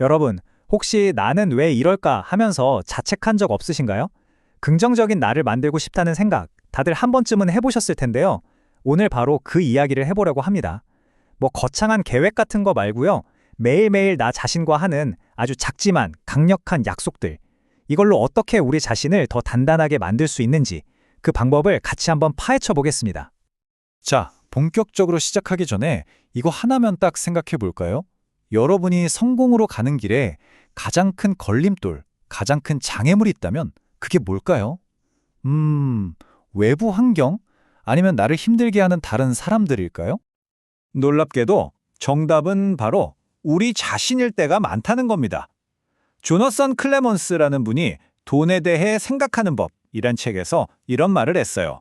여러분, 혹시 나는 왜 이럴까 하면서 자책한 적 없으신가요? 긍정적인 나를 만들고 싶다는 생각, 다들 한 번쯤은 해보셨을 텐데요. 오늘 바로 그 이야기를 해보려고 합니다. 뭐 거창한 계획 같은 거 말고요. 매일매일 나 자신과 하는 아주 작지만 강력한 약속들. 이걸로 어떻게 우리 자신을 더 단단하게 만들 수 있는지 그 방법을 같이 한번 파헤쳐 보겠습니다. 자, 본격적으로 시작하기 전에 이거 하나만 딱 생각해 볼까요? 여러분이 성공으로 가는 길에 가장 큰 걸림돌, 가장 큰 장애물이 있다면 그게 뭘까요? 음, 외부 환경? 아니면 나를 힘들게 하는 다른 사람들일까요? 놀랍게도 정답은 바로 우리 자신일 때가 많다는 겁니다. 조너선 클레먼스라는 분이 돈에 대해 생각하는 법이란 책에서 이런 말을 했어요.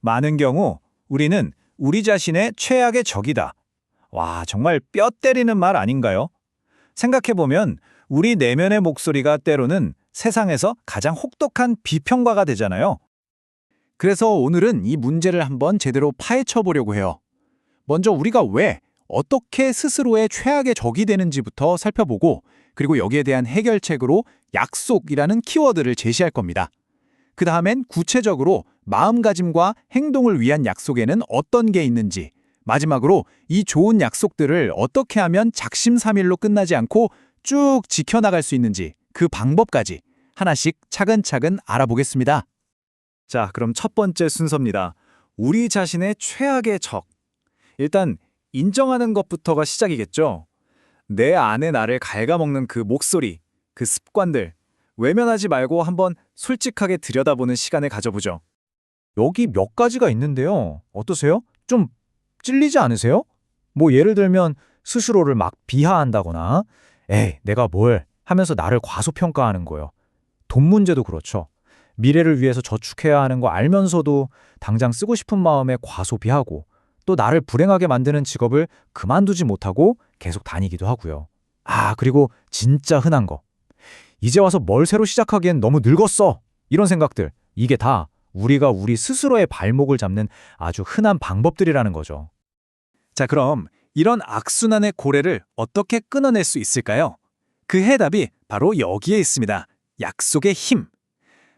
많은 경우 우리는 우리 자신의 최악의 적이다. 와, 정말 뼈 때리는 말 아닌가요? 생각해보면 우리 내면의 목소리가 때로는 세상에서 가장 혹독한 비평가가 되잖아요. 그래서 오늘은 이 문제를 한번 제대로 파헤쳐 보려고 해요. 먼저 우리가 왜, 어떻게 스스로의 최악의 적이 되는지부터 살펴보고, 그리고 여기에 대한 해결책으로 약속이라는 키워드를 제시할 겁니다. 그 다음엔 구체적으로 마음가짐과 행동을 위한 약속에는 어떤 게 있는지, 마지막으로 이 좋은 약속들을 어떻게 하면 작심삼일로 끝나지 않고 쭉 지켜나갈 수 있는지 그 방법까지 하나씩 차근차근 알아보겠습니다. 자, 그럼 첫 번째 순서입니다. 우리 자신의 최악의 적. 일단 인정하는 것부터가 시작이겠죠. 내 안에 나를 갉아먹는 그 목소리, 그 습관들, 외면하지 말고 한번 솔직하게 들여다보는 시간을 가져보죠. 여기 몇 가지가 있는데요. 어떠세요? 좀 찔리지 않으세요? 뭐 예를 들면 스스로를 막 비하한다거나 에이 내가 뭘 하면서 나를 과소평가하는 거예요. 돈 문제도 그렇죠. 미래를 위해서 저축해야 하는 거 알면서도 당장 쓰고 싶은 마음에 과소비하고 또 나를 불행하게 만드는 직업을 그만두지 못하고 계속 다니기도 하고요. 아 그리고 진짜 흔한 거. 이제 와서 뭘 새로 시작하기엔 너무 늙었어. 이런 생각들. 이게 다 우리가 우리 스스로의 발목을 잡는 아주 흔한 방법들이라는 거죠. 자, 그럼 이런 악순환의 고래를 어떻게 끊어낼 수 있을까요? 그 해답이 바로 여기에 있습니다. 약속의 힘.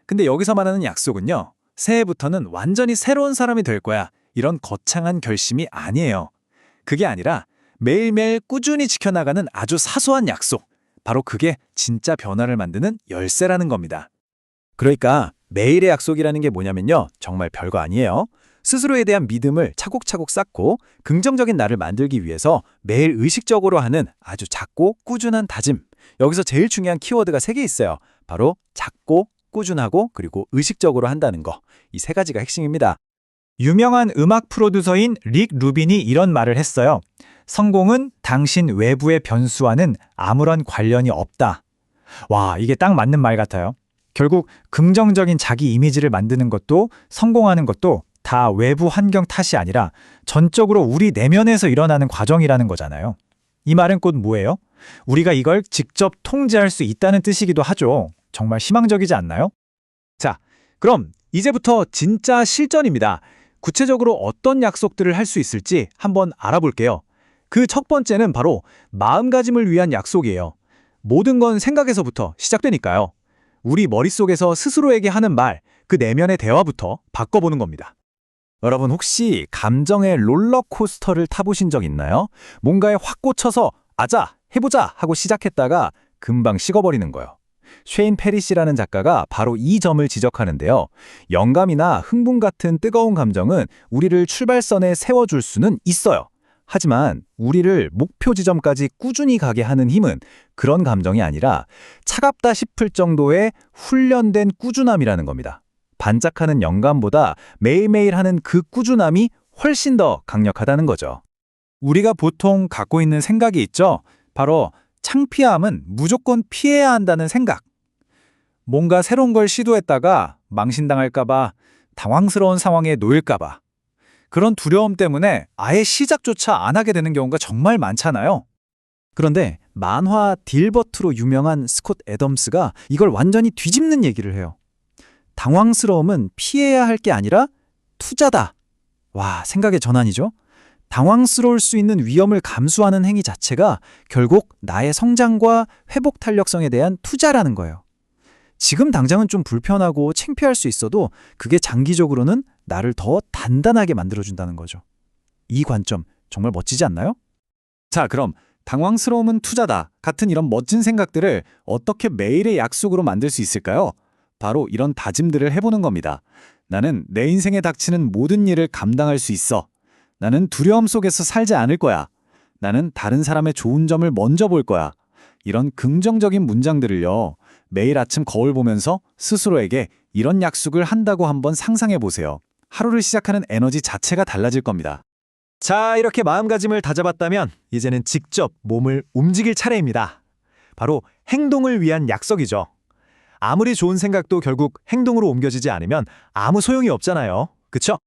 근데 여기서 말하는 약속은요. 새해부터는 완전히 새로운 사람이 될 거야. 이런 거창한 결심이 아니에요. 그게 아니라 매일매일 꾸준히 지켜나가는 아주 사소한 약속. 바로 그게 진짜 변화를 만드는 열쇠라는 겁니다. 그러니까 매일의 약속이라는 게 뭐냐면요. 정말 별거 아니에요. 스스로에 대한 믿음을 차곡차곡 쌓고 긍정적인 나를 만들기 위해서 매일 의식적으로 하는 아주 작고 꾸준한 다짐. 여기서 제일 중요한 키워드가 세 개 있어요. 바로 작고 꾸준하고 그리고 의식적으로 한다는 거. 이 세 가지가 핵심입니다. 유명한 음악 프로듀서인 릭 루빈이 이런 말을 했어요. 성공은 당신 외부의 변수와는 아무런 관련이 없다. 와, 이게 딱 맞는 말 같아요. 결국 긍정적인 자기 이미지를 만드는 것도 성공하는 것도 다 외부 환경 탓이 아니라 전적으로 우리 내면에서 일어나는 과정이라는 거잖아요. 이 말은 곧 뭐예요? 우리가 이걸 직접 통제할 수 있다는 뜻이기도 하죠. 정말 희망적이지 않나요? 자, 그럼 이제부터 진짜 실전입니다. 구체적으로 어떤 약속들을 할 수 있을지 한번 알아볼게요. 그 첫 번째는 바로 마음가짐을 위한 약속이에요. 모든 건 생각에서부터 시작되니까요. 우리 머릿속에서 스스로에게 하는 말, 그 내면의 대화부터 바꿔보는 겁니다. 여러분 혹시 감정의 롤러코스터를 타보신 적 있나요? 뭔가에 확 꽂혀서 아자, 해보자 하고 시작했다가 금방 식어버리는 거예요. 쉐인 페리시라는 작가가 바로 이 점을 지적하는데요. 영감이나 흥분 같은 뜨거운 감정은 우리를 출발선에 세워줄 수는 있어요. 하지만 우리를 목표 지점까지 꾸준히 가게 하는 힘은 그런 감정이 아니라 차갑다 싶을 정도의 훈련된 꾸준함이라는 겁니다. 반짝하는 영감보다 매일매일 하는 그 꾸준함이 훨씬 더 강력하다는 거죠. 우리가 보통 갖고 있는 생각이 있죠? 바로 창피함은 무조건 피해야 한다는 생각. 뭔가 새로운 걸 시도했다가 망신당할까봐 당황스러운 상황에 놓일까봐 그런 두려움 때문에 아예 시작조차 안 하게 되는 경우가 정말 많잖아요. 그런데 만화 딜버트로 유명한 스콧 애덤스가 이걸 완전히 뒤집는 얘기를 해요. 당황스러움은 피해야 할 게 아니라 투자다. 와, 생각의 전환이죠? 당황스러울 수 있는 위험을 감수하는 행위 자체가 결국 나의 성장과 회복 탄력성에 대한 투자라는 거예요. 지금 당장은 좀 불편하고 창피할 수 있어도 그게 장기적으로는 나를 더 단단하게 만들어준다는 거죠. 이 관점 정말 멋지지 않나요? 자, 그럼 당황스러움은 투자다 같은 이런 멋진 생각들을 어떻게 매일의 약속으로 만들 수 있을까요? 바로 이런 다짐들을 해보는 겁니다. 나는 내 인생에 닥치는 모든 일을 감당할 수 있어. 나는 두려움 속에서 살지 않을 거야. 나는 다른 사람의 좋은 점을 먼저 볼 거야. 이런 긍정적인 문장들을요. 매일 아침 거울 보면서 스스로에게 이런 약속을 한다고 한번 상상해 보세요. 하루를 시작하는 에너지 자체가 달라질 겁니다. 자, 이렇게 마음가짐을 다잡았다면 이제는 직접 몸을 움직일 차례입니다. 바로 행동을 위한 약속이죠. 아무리 좋은 생각도 결국 행동으로 옮겨지지 않으면 아무 소용이 없잖아요. 그쵸?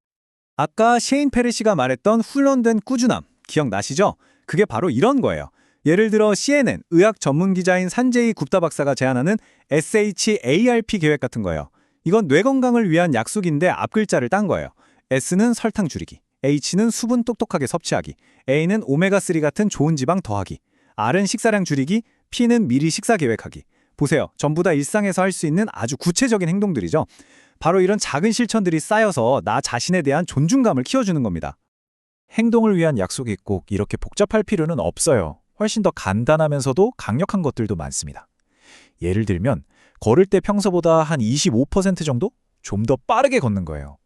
아까 셰인 페르시가 말했던 훈련된 꾸준함 기억나시죠? 그게 바로 이런 거예요. 예를 들어 CNN 의학 전문 기자인 산제이 굽다 박사가 제안하는 SHARP 계획 같은 거예요. 이건 뇌 건강을 위한 약속인데 앞글자를 딴 거예요. S는 설탕 줄이기, H는 수분 똑똑하게 섭취하기, A는 오메가3 같은 좋은 지방 더하기, R은 식사량 줄이기, P는 미리 식사 계획하기. 보세요. 전부 다 일상에서 할 수 있는 아주 구체적인 행동들이죠. 바로 이런 작은 실천들이 쌓여서 나 자신에 대한 존중감을 키워주는 겁니다. 행동을 위한 약속이 꼭 이렇게 복잡할 필요는 없어요. 훨씬 더 간단하면서도 강력한 것들도 많습니다. 예를 들면 걸을 때 평소보다 한 25% 정도 좀 더 빠르게 걷는 거예요.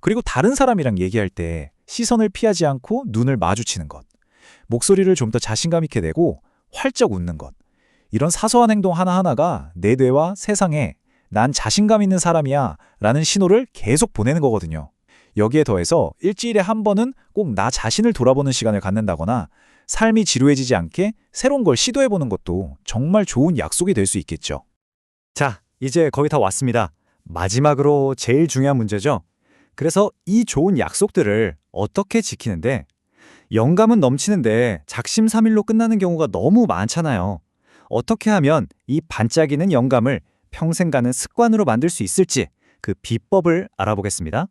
그리고 다른 사람이랑 얘기할 때 시선을 피하지 않고 눈을 마주치는 것. 목소리를 좀 더 자신감 있게 내고 활짝 웃는 것. 이런 사소한 행동 하나하나가 내 뇌와 세상에 난 자신감 있는 사람이야 라는 신호를 계속 보내는 거거든요. 여기에 더해서 일주일에 한 번은 꼭 나 자신을 돌아보는 시간을 갖는다거나 삶이 지루해지지 않게 새로운 걸 시도해보는 것도 정말 좋은 약속이 될 수 있겠죠. 자, 이제 거의 다 왔습니다. 마지막으로 제일 중요한 문제죠. 그래서 이 좋은 약속들을 어떻게 지키는데 영감은 넘치는데 작심삼일로 끝나는 경우가 너무 많잖아요. 어떻게 하면 이 반짝이는 영감을 평생 가는 습관으로 만들 수 있을지 그 비법을 알아보겠습니다.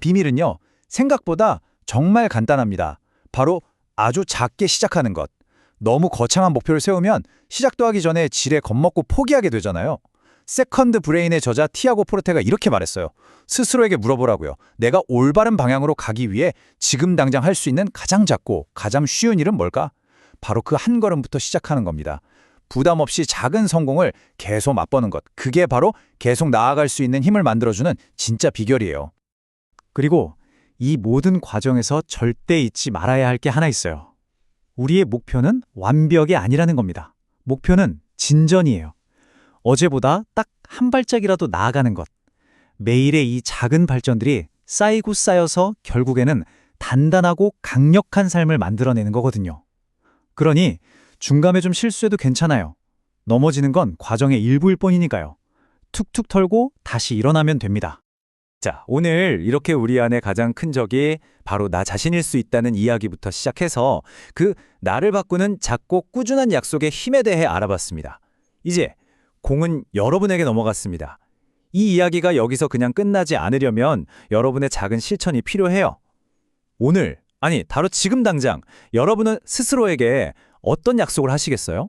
비밀은요, 생각보다 정말 간단합니다. 바로 아주 작게 시작하는 것. 너무 거창한 목표를 세우면 시작도 하기 전에 지레 겁먹고 포기하게 되잖아요. 세컨드 브레인의 저자 티아고 포르테가 이렇게 말했어요. 스스로에게 물어보라고요. 내가 올바른 방향으로 가기 위해 지금 당장 할 수 있는 가장 작고 가장 쉬운 일은 뭘까? 바로 그 한 걸음부터 시작하는 겁니다. 부담 없이 작은 성공을 계속 맛보는 것. 그게 바로 계속 나아갈 수 있는 힘을 만들어주는 진짜 비결이에요. 그리고 이 모든 과정에서 절대 잊지 말아야 할 게 하나 있어요. 우리의 목표는 완벽이 아니라는 겁니다. 목표는 진전이에요. 어제보다 딱 한 발짝이라도 나아가는 것. 매일의 이 작은 발전들이 쌓이고 쌓여서 결국에는 단단하고 강력한 삶을 만들어내는 거거든요. 그러니 중간에 좀 실수해도 괜찮아요. 넘어지는 건 과정의 일부일 뿐이니까요. 툭툭 털고 다시 일어나면 됩니다. 자, 오늘 이렇게 우리 안에 가장 큰 적이 바로 나 자신일 수 있다는 이야기부터 시작해서 그 나를 바꾸는 작고 꾸준한 약속의 힘에 대해 알아봤습니다. 이제 공은 여러분에게 넘어갔습니다. 이 이야기가 여기서 그냥 끝나지 않으려면 여러분의 작은 실천이 필요해요. 오늘, 아니, 바로 지금 당장 여러분은 스스로에게 어떤 약속을 하시겠어요?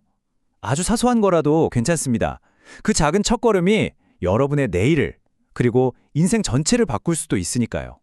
아주 사소한 거라도 괜찮습니다. 그 작은 첫걸음이 여러분의 내일을 그리고 인생 전체를 바꿀 수도 있으니까요.